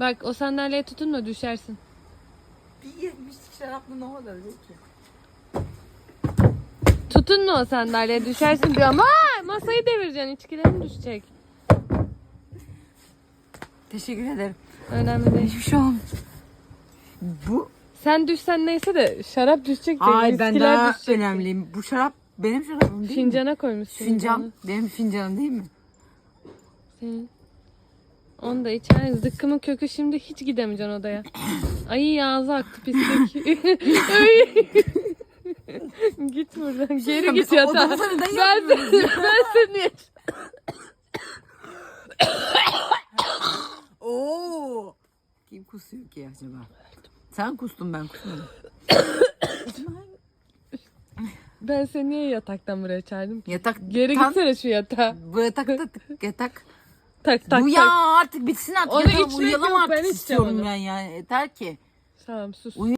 Bak o sandalyeye tutunma düşersin. Bir yetmişlik şaraplı ne olabilir ki? Tutunma o sandalyeye düşersin diyor ama masayı devireceksin içkilerin düşecek. Teşekkür ederim. Önemli değil. Hiçbir şey olmadı. Bu Sen düşsen neyse de şarap düşecek değil. Ay ben daha düşecek. önemliyim. Bu şarap benim şarabım değil mi? Fincana koymuşsun. Fincan. Benim fincanım değil mi? Senin. Onu da iç. Ha, Zıkkımın kökü şimdi hiç gidemeyeceksin odaya. Ay ağzı aktı pislik. Ay. git buradan. Geri git yatağa. Ben, yapmıyoruz ben seni Oo. Kim kusuyor ki acaba? Sen kustun ben kusmadım. ben seni niye yataktan buraya çağırdım ki? Yatak Geri gitsene şu yatağa. Bu yatakta yatak. Tak tak Bu tak. ya artık bitsin artık. Onu Yatalım, içmek uyuyalım yok, artık ben içeceğim istiyorum onu. ben yani. Yeter ki. Tamam sus. Uyu-